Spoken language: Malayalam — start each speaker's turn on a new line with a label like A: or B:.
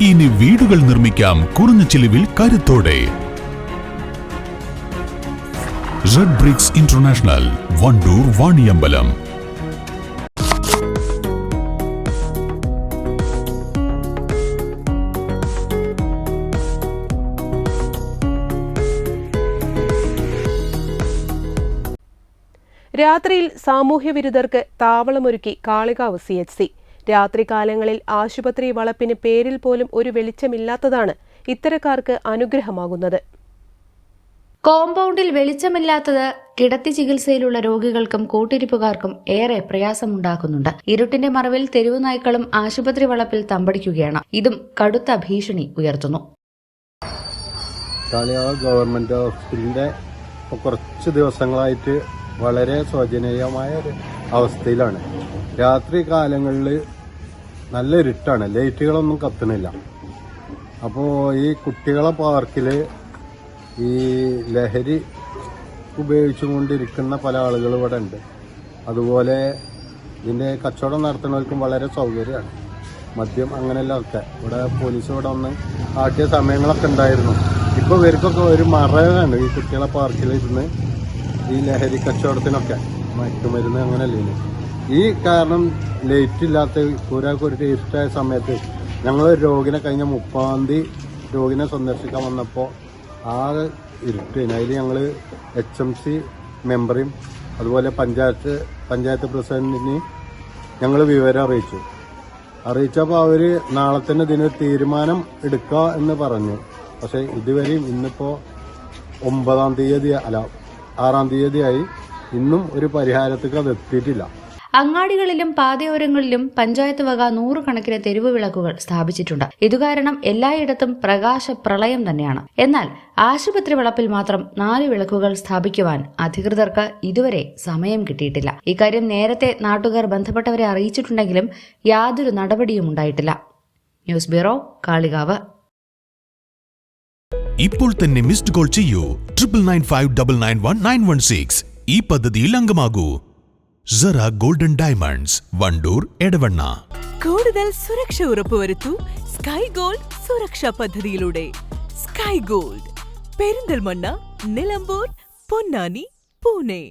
A: ഇനി വീടുകൾ നിർമ്മിക്കാം കുറഞ്ഞ ചിലവിൽ കരുത്തോടെ. Red bricks international Wandoor Vaniyambalam
B: രാത്രിയിൽ സാമൂഹ്യവിരുദ്ധർക്ക് താവളമൊരുക്കി കാളികാവ് സി എച്ച് സി. രാത്രികാലങ്ങളിൽ ആശുപത്രി വളപ്പിന് പേരിൽ പോലും ഒരു വെളിച്ചമില്ലാത്തതാണ് ഇത്തരക്കാർക്ക് അനുഗ്രഹമാകുന്നത്.
C: കോമ്പൗണ്ടിൽ വെളിച്ചമില്ലാത്തത് കിടത്തി ചികിത്സയിലുള്ള രോഗികൾക്കും കൂട്ടിരിപ്പുകാർക്കും ഏറെ പ്രയാസമുണ്ടാക്കുന്നുണ്ട്. ഇരുട്ടിന്റെ മറവിൽ തെരുവു നായ്ക്കളും ആശുപത്രി വളപ്പിൽ തമ്പടിക്കുകയാണ്. ഇതും കടുത്ത ഭീഷണി ഉയർത്തുന്നു.
D: ഗവൺമെന്റ് ഹോസ്പിറ്റലിന്റെ കുറച്ച് ദിവസങ്ങളായിട്ട് വളരെ ശോചനീയമായ ഒരു അവസ്ഥയിലാണ്. രാത്രി കാലങ്ങളിൽ നല്ല ഇരുട്ടാണ്. ലൈറ്റുകളൊന്നും കത്തണില്ല അപ്പോൾ ഈ കുട്ടികളെ പാർക്കിൽ ഈ ലഹരി ഉപയോഗിച്ചുകൊണ്ടിരിക്കുന്ന പല ആളുകൾ ഇവിടെ ഉണ്ട്. അതുപോലെ ഇതിന്റെ കച്ചവടം നടത്തുന്നവർക്കും വളരെ സൗകര്യമാണ്. മദ്യം അങ്ങനെയെല്ലാം ഒക്കെ. ഇവിടെ പോലീസ് ഇവിടെ വന്ന് ആട്ടിയ സമയങ്ങളൊക്കെ ഉണ്ടായിരുന്നു. ഇപ്പോൾ ഇവർക്കൊക്കെ ഒരു മറയാണ് ഈ കുട്ടികളെ പാർക്കിലിരുന്ന് ഈ ലഹരി കച്ചവടത്തിനൊക്കെ. മയക്കുമരുന്ന് അങ്ങനെയല്ലേ. ഈ കാരണം ലേറ്റ് ഇല്ലാത്ത ഒരാൾക്ക് ഒരു ടേസ്റ്റായ സമയത്ത് ഞങ്ങൾ രോഗിനെ കഴിഞ്ഞ മുപ്പാം തീയതി രോഗിനെ സന്ദർശിക്കാൻ വന്നപ്പോൾ ആകെ ഇരുട്ടേന് അതിൽ ഞങ്ങൾ എച്ച് എം സി മെമ്പറേയും അതുപോലെ പഞ്ചായത്ത് പഞ്ചായത്ത് പ്രസിഡന്റിനെയും ഞങ്ങൾ വിവരം അറിയിച്ചു. അറിയിച്ചപ്പോൾ അവർ നാളെ തന്നെ ഇതിനൊരു തീരുമാനം എടുക്കുക എന്ന് പറഞ്ഞു. പക്ഷേ ഇതുവരെയും ഇന്നിപ്പോൾ ഒമ്പതാം തീയതി അല്ല ആറാം തീയതിയായി ഇന്നും ഒരു പരിഹാരത്തേക്ക് അത് എത്തിയിട്ടില്ല.
C: അങ്ങാടികളിലും പാതയോരങ്ങളിലും പഞ്ചായത്ത് വക നൂറുകണക്കിന് തെരുവ് വിളക്കുകൾ സ്ഥാപിച്ചിട്ടുണ്ട്. ഇതുകാരണം എല്ലായിടത്തും പ്രകാശ പ്രളയം തന്നെയാണ്. എന്നാൽ ആശുപത്രി വളപ്പിൽ മാത്രം നാല് വിളക്കുകൾ സ്ഥാപിക്കുവാൻ അധികൃതർക്ക് ഇതുവരെ സമയം കിട്ടിയിട്ടില്ല. ഇക്കാര്യം നേരത്തെ നാട്ടുകാർ ബന്ധപ്പെട്ടവരെ അറിയിച്ചിട്ടുണ്ടെങ്കിലും യാതൊരു നടപടിയും ഉണ്ടായിട്ടില്ല. News bureau Kalikavu.
A: ഇപ്പോൾ തന്നെ മിസ്ഡ് കോൾ ചെയ്യൂ. Triple nine five double nine one nine one six ഈ പദ്ധതിയിൽ അംഗമാകൂ. Zara golden diamonds Vandoor Edavanna.
E: കൂടുതൽ സുരക്ഷ ഉറപ്പുവരുത്തു സ്കൈ ഗോൾഡ് സുരക്ഷാ പദ്ധതിയിലൂടെ. Sky gold Perinthalmanna Nilambur Ponnani Pune.